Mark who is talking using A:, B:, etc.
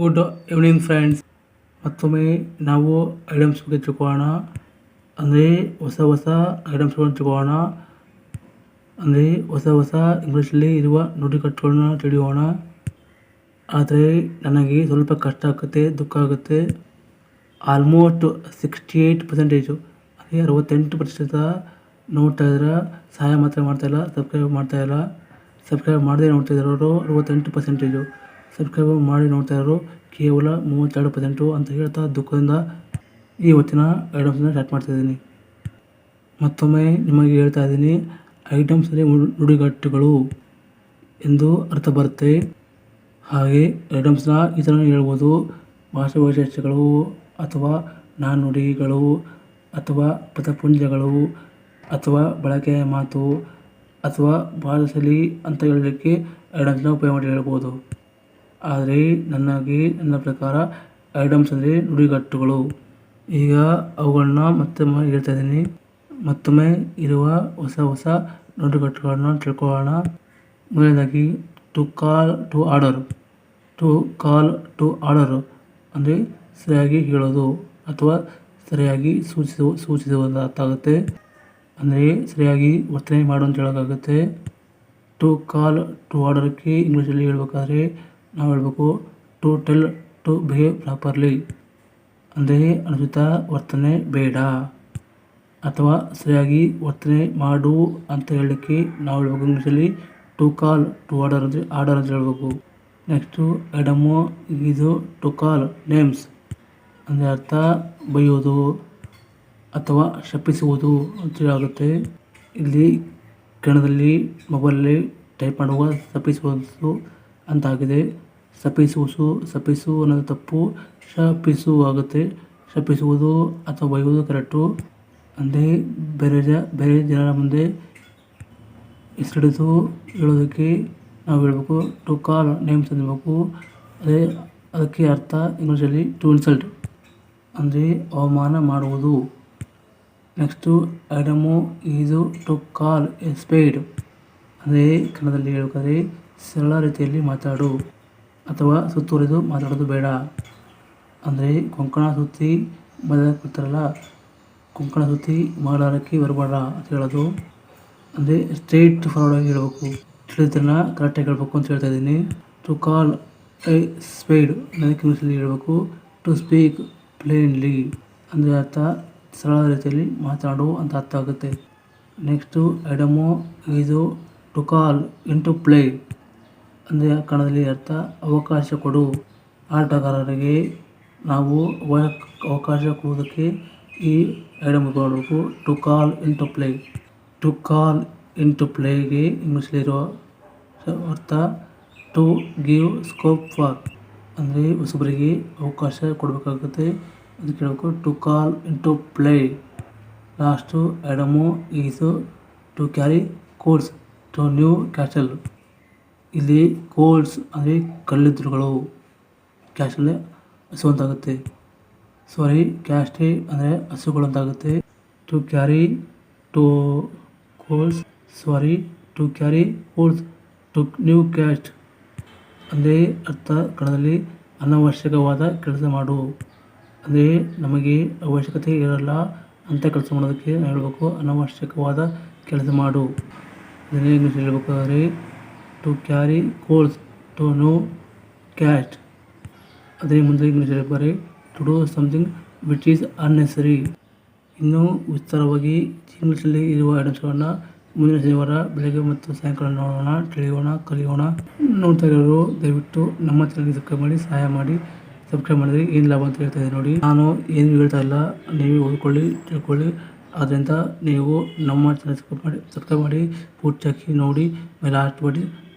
A: Good evening friends ಮತ್ತೊಮ್ಮೆ ನಾವು items ಬಗ್ಗೆ ತಿಳ್ಕೊಳ್ಳೋಣ. ಅಂದರೆ ಹೊಸ ಹೊಸ ಐಟಮ್ಸ್ಗಳನ್ನು ತಿಳ್ಕೊಳ್ಳೋಣ. ಅಂದರೆ ಹೊಸ ಹೊಸ ಇಂಗ್ಲೀಷಲ್ಲಿ ಇರುವ ನುಡಿಕಟ್ಟುಗಳನ್ನ ತಿಳಿಯೋಣ. ಆದರೆ ನನಗೆ ಸ್ವಲ್ಪ ಕಷ್ಟ ಆಗುತ್ತೆ, ದುಃಖ ಆಗುತ್ತೆ. ಆಲ್ಮೋಸ್ಟ್ ಸಿಕ್ಸ್ಟಿ ಏಯ್ಟ್ ಪರ್ಸೆಂಟೇಜು ಅಂದರೆ ಅರವತ್ತೆಂಟು ಪ್ರತಿಶತ ನೋಡ್ತಾ ಇದ್ರೆ, ಸಹಾಯ ಮಾತ್ರ ಮಾಡ್ತಾಯಿಲ್ಲ ಸಬ್ಸ್ಕ್ರೈಬ್ ಮಾಡ್ತಾಯಿಲ್ಲ ಸಬ್ಸ್ಕ್ರೈಬ್ ಮಾಡದೆ ನೋಡ್ತಾ ಅವರು ಅರವತ್ತೆಂಟು ಪರ್ಸೆಂಟೇಜು ಸಬ್ಸ್ಕ್ರೈಬ್ ಮಾಡಿ ನೋಡ್ತಾ ಇರೋರು ಕೇವಲ ಮೂವತ್ತೆರಡು ಪರ್ಸೆಂಟು ಅಂತ ಹೇಳ್ತಾ ದುಃಖದಿಂದ ಈ ಹೊತ್ತಿನ ಐಟಮ್ಸನ್ನ ಸ್ಟಾರ್ಟ್ ಮಾಡ್ತಾಯಿದ್ದೀನಿ ಮತ್ತೊಮ್ಮೆ ನಿಮಗೆ ಹೇಳ್ತಾ ಇದ್ದೀನಿ ಐಟಮ್ಸ್ ನುಡಿಗಟ್ಟುಗಳು ಎಂದು ಅರ್ಥ ಬರುತ್ತೆ. ಹಾಗೆ ಐಟಮ್ಸ್ನ ಈ ಥರ ಹೇಳ್ಬೋದು. ಭಾಷಾ ವೈಶಿಷ್ಟ್ಯಗಳು ಅಥವಾ ನಾಣ್ಣುಡಿಗಳು ಅಥವಾ ಪದಪುಂಜಗಳು ಅಥವಾ ಬಳಕೆಯ ಮಾತು ಅಥವಾ ಭಾಷೆಯಲ್ಲಿ ಅಂತ ಹೇಳಲಿಕ್ಕೆ ಐಟಮ್ಸ್ನ ಉಪಯೋಗ ಮಾಡಿ ಹೇಳ್ಬೋದು. ಆದರೆ ನನಗೆ ನನ್ನ ಪ್ರಕಾರ ಐಟಮ್ಸ್ ಅಂದರೆ ನುಡಿಗಟ್ಟುಗಳು. ಈಗ ಅವುಗಳನ್ನ ಮತ್ತೆ ಹೇಳ್ತಾ ಇದ್ದೀನಿ. ಮತ್ತೊಮ್ಮೆ ಇರುವ ಹೊಸ ಹೊಸ ನುಡಿಗಟ್ಟುಗಳನ್ನ ತಿಳ್ಕೊಳ್ಳೋಣ. ಮೊದಲನೇದಾಗಿ to call to order to call to order ಅಂದರೆ ಸರಿಯಾಗಿ ಹೇಳೋದು ಅಥವಾ ಸರಿಯಾಗಿ ಸೂಚಿಸುವ ಆಗುತ್ತೆ ಅಂದರೆ ಸರಿಯಾಗಿ ವರ್ತನೆ ಮಾಡು ಅಂತ ಹೇಳೋಕ್ಕಾಗುತ್ತೆ. ಟು ಕಾಲ್ ಟು ಆರ್ಡರ್ಗೆ ಇಂಗ್ಲೀಷಲ್ಲಿ ಹೇಳ್ಬೇಕಾದ್ರೆ ನಾವು ಹೇಳಬೇಕು to tell to behave properly ಅಂದರೆ ಅನುಚಿತ ವರ್ತನೆ ಬೇಡ. ಅಥವಾ ಸರಿಯಾಗಿ ವರ್ತನೆ ಮಾಡು ಅಂತ ಹೇಳಲಿಕ್ಕೆ ನಾವು ಹೇಳ್ಬೇಕು ಇಂಗ್ಲೀಷಲ್ಲಿ ಟು ಕಾಲ್ ಟು ಆರ್ಡರ್ ಅಂದರೆ ಆರ್ಡರ್ ಅಂತ ಹೇಳ್ಬೇಕು. ನೆಕ್ಸ್ಟು ಎಡಮು ಇದು ಟು ಕಾಲ್ ನೇಮ್ಸ್ ಅಂದರೆ ಅರ್ಥ ಬೈಯೋದು ಅಥವಾ ಶಪಿಸುವುದು ಅಂತ ಆಗುತ್ತೆ. ಇಲ್ಲಿ ಕನ್ನಡದಲ್ಲಿ ಮೊಬೈಲಲ್ಲಿ ಟೈಪ್ ಮಾಡುವಾಗ ಶಪಿಸುವುದು ಅಂತ ಆಗಿದೆ ಸಪಿಸು ಅನ್ನೋದು ತಪ್ಪು. ಶಪಿಸು ಆಗುತ್ತೆ ಶಪಿಸುವುದು ಅಥವಾ ಬೈಯುವುದು ಕರೆಕ್ಟು ಅಂದರೆ ಬೇರೆ ಜ, ಬೇರೆ ಜನರ ಮುಂದೆ ಹೆಸರಿಡಿದು ಹೇಳೋದಕ್ಕೆ ನಾವು ಹೇಳಬೇಕು. ಟು ಕಾಲ್ ನೇಮ್ಸ್ ಅನ್ನಬೇಕು ಅದೇ ಅದಕ್ಕೆ ಅರ್ಥ ಇಂಗ್ಲೀಷಲ್ಲಿ ಟು ಇನ್ಸಲ್ಟ್ ಅಂದರೆ ಅವಮಾನ ಮಾಡುವುದು. Next idiom is to call a spade ಅಂದರೆ ಕನ್ನಡದಲ್ಲಿ ಹೇಳ್ಬೇಕಾದ್ರೆ ಸರಳ ರೀತಿಯಲ್ಲಿ ಮಾತಾಡು ಅಥವಾ ಸುತ್ತುವರಿದು ಮಾತಾಡೋದು ಬೇಡ. ಅಂದರೆ ಕೊಂಕಣ ಸುತ್ತಿ ಮದುವೆ ಕೊಡ್ತಾರಲ್ಲ, ಕೊಂಕಣ ಸುತ್ತಿ ಮಾಡಾರಕ್ಕೆ ಬರಬೇಡ ಅಂತ ಹೇಳೋದು. ಅಂದರೆ ಸ್ಟ್ರೈಟ್ ಫಾರ್ವರ್ಡಾಗಿ ಹೇಳಬೇಕು. ತಿಳಿದ್ರನ್ನ ಕರೆಕ್ಟಾಗಿ ಹೇಳಬೇಕು ಅಂತ ಹೇಳ್ತಾ ಇದ್ದೀನಿ. ಟು ಕಾಲ್ ಐ ಸ್ಪೇಡ್ ನನಗೆ ಇಂಗ್ಲೀಷಲ್ಲಿ ಹೇಳಬೇಕು. ಟು ಸ್ಪೀಕ್ ಪ್ಲೇನ್ಲಿ ಅಂದರೆ ಅರ್ಥ ಸರಳ ರೀತಿಯಲ್ಲಿ ಮಾತಾಡು ಅಂತ ಅರ್ಥ ಆಗುತ್ತೆ. ನೆಕ್ಸ್ಟು ಐಡಮೋ ಇದು to call in to play ಅಂದರೆ ಕಣದಲ್ಲಿ ಅರ್ಥ, ಅವಕಾಶ ಕೊಡು. ಆಟಗಾರರಿಗೆ ನಾವು ಅವಕಾಶ ಕೊಡೋದಕ್ಕೆ ಈ ಐಡಮ್ ಕೊಡಬೇಕು to call in to play to call in to ಪ್ಲೇಗೆ ಇಂಗ್ಲೀಷಲ್ಲಿರೋ ಅರ್ಥ ಟು ಗಿವ್ ಸ್ಕೋಪ್ ಫಾರ್ ಅಂದರೆ ಹೊಸಬರಿಗೆ ಅವಕಾಶ ಕೊಡಬೇಕಾಗುತ್ತೆ ಅದಕ್ಕೆ ಕೇಳಬೇಕು. To call in to play last idiom is to carry coals to Newcastle ಇಲ್ಲಿ ಕೋಲ್ಡ್ಸ್ ಅಂದರೆ ಕಲ್ಲಿದ್ದಲುಗಳು. ಕ್ಯಾಸ್ಟಲ್ಲೇ ಹಸು ಅಂತಾಗುತ್ತೆ ಸಾರಿ ಕ್ಯಾಸ್ಟೇ ಅಂದರೆ ಹಸುಗಳಂತಾಗುತ್ತೆ. To carry to coals sorry to carry coals to Newcastle ಅಂದರೆ ಅರ್ಥ ಕಣದಲ್ಲಿ ಅನವಶ್ಯಕವಾದ ಕೆಲಸ ಮಾಡು. ಅಂದರೆ ನಮಗೆ ಅವಶ್ಯಕತೆ ಇರಲ್ಲ ಅಂತ ಕೆಲಸ ಮಾಡೋದಕ್ಕೆ ಹೇಳಬೇಕು, ಅನವಶ್ಯಕವಾದ ಕೆಲಸ ಮಾಡು. ಅದನ್ನೇ ಇಂಗ್ಲೀಷ್ ಹೇಳ್ಬೇಕಾದ್ರೆ to carry coals to no catch ಅದೇ ಮುಂದೆ ಇಂಗ್ಲೀಷ್ ಹೇಳ್ತಾರೆ to do something which is unnecessary ಇನ್ನೂ ವಿಸ್ತಾರವಾಗಿ ಇಂಗ್ಲೀಷಲ್ಲಿ ಇರುವ ಐಟಮ್ಸ್ಗಳನ್ನು ಮುಂದಿನ ಶನಿವಾರ ಬೆಳಗ್ಗೆ ಮತ್ತು ಸಾಯಂಕಾಲ ನೋಡೋಣ, ತಿಳಿಯೋಣ, ಕಲಿಯೋಣ. ನೋಡ್ತಾ ಇರೋರು, ದಯವಿಟ್ಟು ನಮ್ಮ ಚಾನಲ್ಗೆ ಸಬ್ಸ್ಕ್ರೈಬ್ ಮಾಡಿ, ಸಹಾಯ ಮಾಡಿ ಸಬ್ಸ್ಕ್ರೈಬ್ ಮಾಡಿದ್ರೆ ಏನು ಲಾಭ ಅಂತ ಹೇಳ್ತಾ ಇದ್ದೀನಿ ನೋಡಿ. ನಾನು ಏನು ಹೇಳ್ತಾ ಇಲ್ಲ, ನೀವು ಓದ್ಕೊಳ್ಳಿ, ತಿಳ್ಕೊಳ್ಳಿ. ಆದ್ದರಿಂದ ನೀವು ನಮ್ಮ ಚಾನಲ್ ಸಬ್ಸ್ಕ್ರೈಬ್ ಮಾಡಿ ಸಬ್ಸ್ಕ್ರೈಬ್ ಮಾಡಿ, ಪೂರ್ತಿಯಾಗಿ ನೋಡಿ, ಮೇಲೆ ಹಾಕ್ಬಿಟ್ಟು ಮಾಡಿ